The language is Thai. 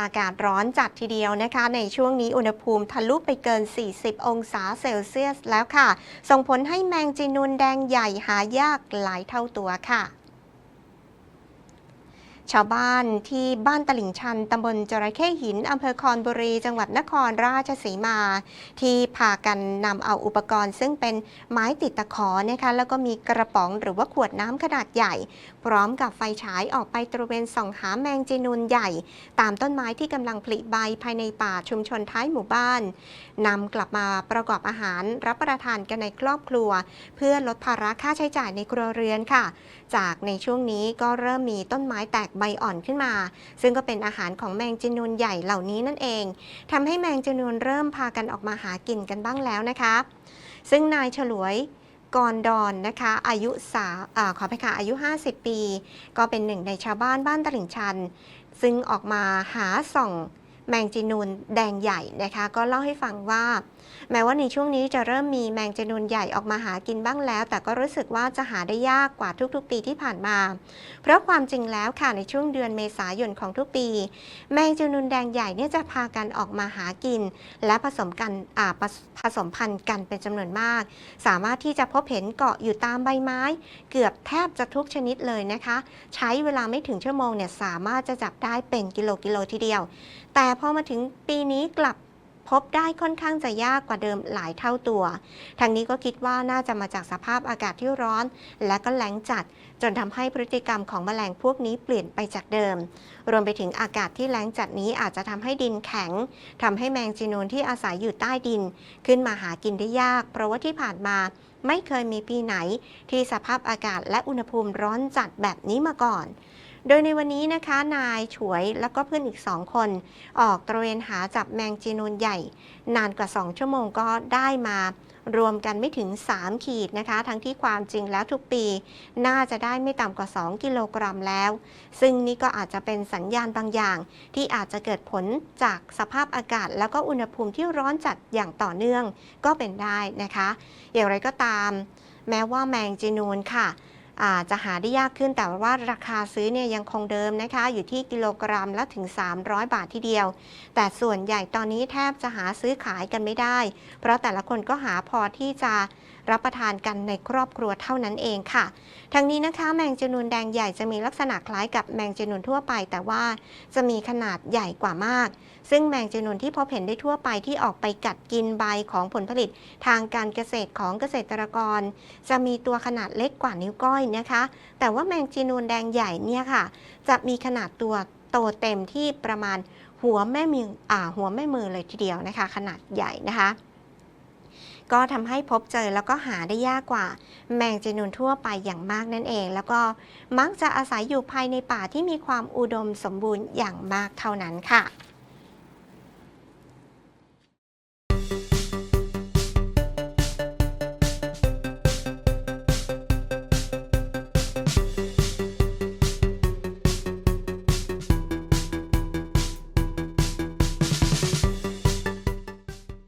อากาศร้อนจัดทีเดียวนะคะ ในช่วงนี้อุณหภูมิทะลุไปเกิน 40 องศาเซลเซียสแล้วค่ะ ส่งผลให้แมงจีนูนแดงใหญ่หายากหลายเท่าตัวค่ะ ชาวบ้านที่บ้านตลิ่งชันตำบลจระเข้หินอำเภอคอนบุรี จังหวัดนครราชสีมา ที่พากันนำเอาอุปกรณ์ ซึ่งเป็นไม้ติดตะขอนะคะแล้วก็มีกระป๋องหรือว่าขวดน้ำขนาดใหญ่ พร้อมกับไฟฉายออกไปตระเวนส่องหาแมงจีนูนใหญ่ ตามต้นไม้ที่กำลังผลิใบภายในป่าชุมชนท้ายหมู่บ้านนำกลับมาประกอบอาหารรับประทานกันในครอบครัว เพื่อลดภาระค่าใช้จ่ายในครัวเรือนค่ะ จากในช่วงนี้ก็เริ่มมีต้นไม้แตกใบอ่อนขึ้นมา ซึ่งก็เป็นอาหารของแมงจีนูนใหญ่เหล่านี้นั่นเองทำให้แมงจีนูนเริ่มพากันออกมาหากินกันบ้างแล้วนะคะ ซึ่งนายฉลวยกรดอนนะคะอายุสาอาขอไปค่ะอายุ 50 ปี ก็เป็นหนึ่งในชาวบ้านบ้านตลิ่งชัน ซึ่งออกมาหาส่อง แมงจีนูนแดงใหญ่นะคะ ก็เล่าให้ฟังว่า แม้ว่าในช่วงนี้จะเริ่มมีแมงจีนูนใหญ่ออกมาหากินบ้างแล้ว แต่ก็รู้สึกว่าจะหาได้ยากกว่าทุกๆ ปีที่ผ่านมา เพราะความจริงแล้วค่ะในช่วงเดือนเมษายนของทุกปี แมงจีนูนแดงใหญ่เนี่ยจะพากันออกมาหากิน และผสมกันอ่าผสผสมพันธุ์กันเป็นจำนวนมาก สามารถที่จะพบเห็นเกาะอยู่ตามใบไม้ เกือบแทบจะทุกชนิดเลยนะคะ ใช้เวลาไม่ถึงชั่วโมงเนี่ยสามารถจะจับได้เป็นกิโลกิโลทีเดียว แต่พอมาถึงปีนี้กลับพบได้ค่อนข้างจะยากกว่าเดิมหลายเท่าตัว ทางนี้ก็คิดว่าน่าจะมาจากสภาพอากาศที่ร้อน และก็แล้งจัด จนทำให้พฤติกรรมของแมลงพวกนี้เปลี่ยนไปจากเดิม รวมไปถึงอากาศที่แล้งจัดนี้อาจจะทำให้ดินแข็งทำให้แมงจีนูนที่อาศัยอยู่ใต้ดิน ขึ้นมาหากินได้ยาก เพราะว่าที่ผ่านมาไม่เคยมีปีไหน ที่สภาพอากาศและอุณหภูมิร้อนจัดแบบนี้มาก่อน โดยในวันนี้นะคะนายฉวยแล้วก็เพื่อนอีกสองคน ออกตระเวนหาจับแมงจีนูนใหญ่ นานกว่า 2 ชั่วโมงก็ได้มารวมกันไม่ถึง 3 ขีดนะคะ ทั้งที่ความจริงแล้วทุกปี น่าจะได้ไม่ต่ำกว่า 2 กิโลกรัมแล้ว ซึ่งนี่ก็อาจจะเป็นสัญญาณบางอย่าง ที่อาจจะเกิดผลจากสภาพอากาศ แล้วก็อุณหภูมิที่ร้อนจัดอย่างต่อเนื่องก็เป็นได้นะคะ อย่างไรก็ตาม แม้ว่าแมงจีนูนค่ะ จะหาได้ยากขึ้นแต่ว่าราคาซื้อเนี่ยยังคงเดิมนะคะ อยู่ที่กิโลกรัมละถึง 300 บาททีเดียว แต่ส่วนใหญ่ตอนนี้แทบจะหาซื้อขายกันไม่ได้ เพราะแต่ละคนก็หาพอที่จะรับประทานกันในครอบครัวเท่านั้นเองค่ะ ทั้งนี้นะคะแมงจีนูนแดงใหญ่จะมีลักษณะคล้ายกับแมงจีนูนทั่วไป แต่ว่าจะมีขนาดใหญ่กว่ามาก ซึ่งแมงจีนูนที่พบเห็นได้ทั่วไปที่ออกไปกัดกินใบของผลผลิต ทางการเกษตรของเกษตรกร จะมีตัวขนาดเล็กกว่านิ้วก้อยนะคะ แต่ว่าแมงจีนูนแดงใหญ่เนี่ยค่ะ จะมีขนาดตัวโตเต็มที่ประมาณหัวแม่มืออ่าหัวแม่มือเลยทีเดียวนะคะ ขนาดใหญ่นะคะ ก็ทำให้พบเจอแล้วก็หาได้ยากกว่า แมงจีนูนทั่วไปอย่างมากนั่นเอง แล้วก็มักจะอาศัยอยู่ภายในป่าที่มีความอุดมสมบูรณ์อย่างมากเท่านั้นค่ะ